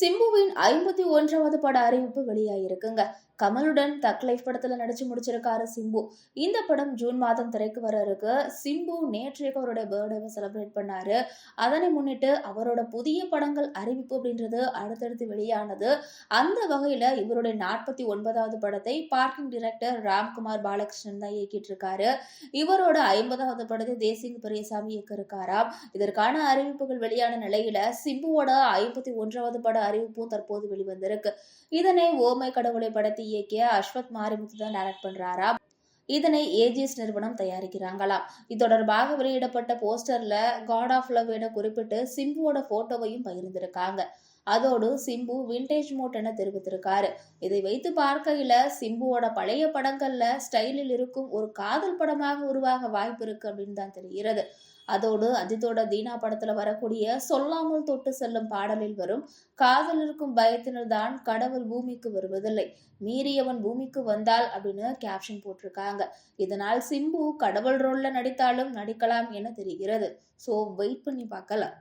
சிம்புவின் ஐம்பத்தி ஒன்றாவது பட அறிவிப்பு வெளியாயிருக்குங்க. கமலுடன் தக் லைஃப் படத்துல நடிச்சு முடிச்சிருக்காரு சிம்பு. இந்த படம் ஜூன் மாதம் திரைக்கு வர இருக்கு சிம்பு நேற்றைக்கு அவருடைய பர்த்டேவை செலிப்ரேட் பண்ணாரு. அதனை முன்னிட்டு அவரோட புதிய படங்கள் அறிவிப்பு அப்படின்றது அடுத்தடுத்து வெளியானது. அந்த வகையில இவருடைய நாற்பத்தி ஒன்பதாவது படத்தை பார்க்கிங் டிரெக்டர் ராம்குமார் பாலகிருஷ்ணன் தான் இயக்கிட்டு இருக்காரு இவரோட ஐம்பதாவது படத்தை தேசிங் பெரியசாமி இயக்க இருக்காராம் இதற்கான அறிவிப்புகள் வெளியான நிலையில சிம்புவோட ஐம்பத்தி ஒன்றாவது பட அறிவிப்பும் தற்போது வெளிவந்திருக்கு. இதனை ஓமை கடவுளை படத்தை இயக்கிய அஸ்வத் மாரிமுத்து தான் டைரக்ட் பண்றாரா? இதனை ஏஜிஎஸ் நிறுவனம் தயாரிக்கிறாங்களாம் இது தொடர்பாக வெளியிடப்பட்ட போஸ்டர்ல காட் ஆஃப் லவ் என குறிப்பிட்டு சிம்புவோட போட்டோவையும் பகிர்ந்திருக்காங்க. அதோடு சிம்பு விண்டேஜ் மோட் என தெரிவித்திருக்காரு. இதை வைத்து பார்க்கையில சிம்புவோட பழைய படங்கள்ல ஸ்டைலில் இருக்கும் ஒரு காதல் படமாக உருவாக வாய்ப்பு இருக்கு அப்படின்னு தான் தெரிகிறது. அதோடு அஜித்தோட தீனா படத்துல வரக்கூடிய சொல்லாமல் தொட்டு செல்லும் பாடலில் வரும் காதல் இருக்கும் பயத்தினர் தான் கடவுள் பூமிக்கு வருவதில்லை மீறியவன் பூமிக்கு வந்தால் அப்படின்னு கேப்ஷன் போட்டிருக்காங்க. இதனால் சிம்பு கடவுள் ரோல்ல நடித்தாலும் நடிக்கலாம் என தெரிகிறது. ஸோ வெயிட் பண்ணி பார்க்கலாம்.